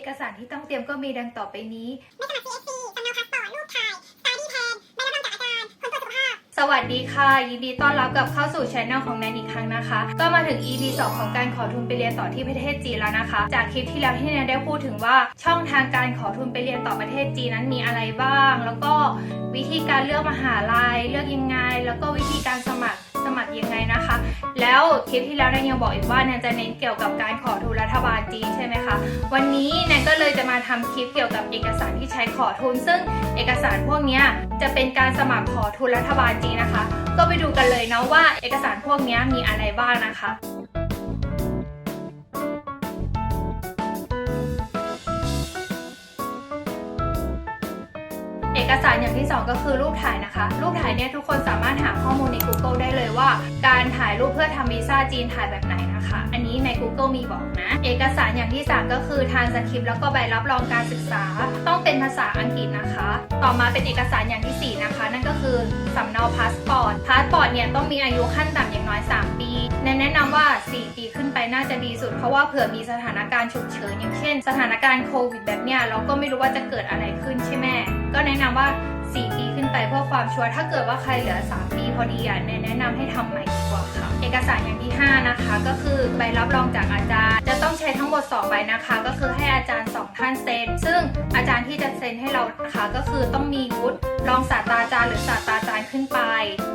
อกสารที่ต้องเตรียมก็มีดังต่อไปนี้ไม่สมัคร CSC สำเนาพาสปอร์ตรูปถ่ายสตาร์ดี้แพนใบรับรองจากอาจารย์ผลตรวจสุขภาพสวัสดีค่ะ ยินดีต้อนรับกลับเข้าสู่ช anel ของแนนอีกครั้งนะคะ ก็มาถึง EP 2 ของการขอทุนไปเรียนต่อที่ประเทศจีนแล้วนะคะ จากคลิปที่แล้วที่แนนได้พูดถึงว่าช่องทางการขอทุนไปเรียนต่อประเทศจีนนั้นมีอะไรบ้าง แล้วก็วิธีการเลือกมหาลัยเลือกยังไง แล้วก็วิธีการสมัครสมัครยังไงนะคะ แล้วคลิปที่แล้วแนนยังบอกอีกว่าแนนจะเน้นเกี่ยวกับการขอทุนรัฐบาลจีนใช่ไหมคะ วันนี้แนนก็เลยจะมาทำคลิปเกี่ยวกับเอกสารที่ใช้ขอทุน ซึ่งเอกสารพวกนี้จะเป็นการสมัครขอทุนรัฐบาลจีนนะคะ ก็ไปดูกันเลยนะว่าเอกสารพวกนี้มีอะไรบ้างนะคะ อกสารอย่างที่สองก็คือรูปถ่ายนะคะ รูปถ่ายเนี่ยทุกคนสามารถหาข้อมูลใน Google ได้เลยว่า การถ่ายรูปเพื่อทำวีซ่าจีนถ่ายแบบไหนนะคะ อันนี้ใน Google มีบอกนะ เอกสารอย่างที่ 3 ก็คือทานสคริปต์แล้วก็ใบรับรองการศึกษา ต้องเป็นภาษาอังกฤษนะคะ ต่อมาเป็นเอกสารอย่างทีสี่4 นะคะ นั่นก็คือสำเนาพาสปอร์ต พาสปอร์ตเนี่ยต้องมีอายุขั้นต่ำอย่างน้อย 3 ปีแนะนำว่า 4 ปีขึ้นไปน่าจะดีสุด เพราะว่าเผื่อมีสถานการณ์ฉุกเฉินอย่างเช่น สถานการณ์โควิดแบบเนี้ยเราก็ไม่รู้ว่าจะเกิดอะไรขึ้นใช่ไหม แนะนำว่า 4 ปีขึ้นไปเพื่อความชัวร์ถ้าเกิดว่าใครเหลือ 3 ปีพอดีอะแนะนำให้ทำใหม่ดีกว่าค่ะ เอกสารอย่างที่ 5 นะคะ ก็คือใบรับรองจากอาจารย์ จะต้องใช้ทั้งหมด2ใบนะคะ ก็คือให้อาจารย์ 2 ท่านเซ็น ซึ่งอาจารย์ที่จะเซ็นให้เรานะคะก็คือต้องมีวุฒิรองศาสตราจารย์หรือศาสตราจารย์ขึ้นไป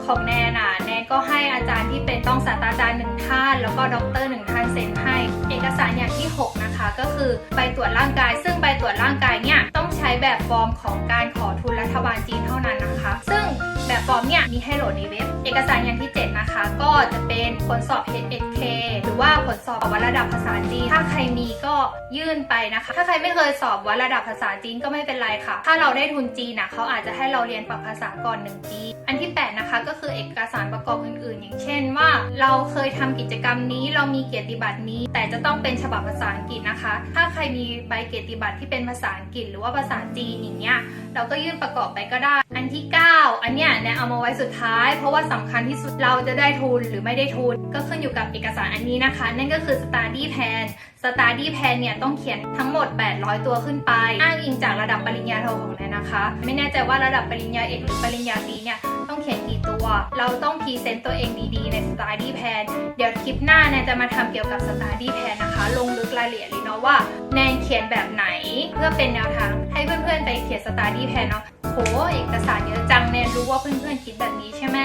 ของแนนอะแนนก็ให้อาจารย์ที่เป็นรองศาสตราจารย์หนึ่งท่าน แล้วก็ด็อกเตอร์หนึ่งท่านเซ็นให้ เอกสารอย่างที่ 6 นะคะ ก็คือใบตรวจร่างกาย ซึ่งใบตรวจร่างกายเนี่ย ช้แบบฟอร์มของการขอทุนรัฐบาลจีนเท่านั้นนะคะ ซึ่งแบบฟอร์มเนี่ยมีให้โหลดในเว็บ เอกสารอย่างที่ 7 นะคะ ก็จะเป็นผลสอบ HSK หรือว่าผลสอบวัดระดับภาษาจีน ถ้าใครมีก็ยื่นไปนะคะ ถ้าใครไม่เคยสอบวัดระดับภาษาจีนก็ไม่เป็นไรค่ะ ถ้าเราได้ทุนจีนนะเขาอาจจะให้เราเรียนปรับภาษาก่อน1ปีอันที่ 8 นะคะก็คือเอกสารประกอบอื่น ๆ อย่างเช่นว่า เราเคยทำกิจกรรมนี้เรามีเกียรติบัตรนี้ แต่จะต้องเป็นฉบับภาษาอังกฤษนะคะ ถ้าใครมีใบเกียรติบัตรที่เป็นภาษาอังกฤษหรือว่าภาษาจีนอย่างเงี้ยเราก็ยื่นประกอบไปก็ได้ อันที่ 9 อันเนี้ยแนนเอามาไว้สุดท้าย เพราะว่าสำคัญที่สุดเราจะได้ทุนหรือไม่ได้ทุน ก็ขึ้นอยู่กับเอกสารอันนี้นะคะ นั่นก็คือ study plan study plan เนี่ยต้องเขียนทั้งหมด 800 ตัวขึ้นไป อ้างอิงจากระดับปริญญาโทของแน นะคะ ไม่แน่ใจว่าระดับปริญญาเอกหรือปริญญาตรีเนี่ยต้องเขียนกี่ตัว เราต้องพรีเซนต์ตัวเองดีๆใน study plan เดี๋ยวคลิปหน้าแนนจะมาทำเกี่ยวกับ study plan นะคะ ลงลึกรายละเอียดเลยเนาะว่าแนนเขียนแบบไหนเพื่อเป็นแนวทางให้เพื่อนๆไปเขียน study plan เนาะโหเอกสารเยอะจังแนนรู้ว่าเพื่อนๆคิดแบบนี้ใช่ไหม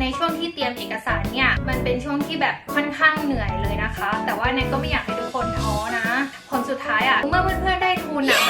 ในช่วงที่เตรียมเอกสารเนี่ยมันเป็นช่วงที่แบบค่อนข้างเหนื่อยเลยนะคะ แต่ว่าแนนก็ไม่อยากให้ทุกคนท้อนะ ผลสุดท้ายอะ่ะเมื่อเพื่อนๆได้ทุนอะ่ะ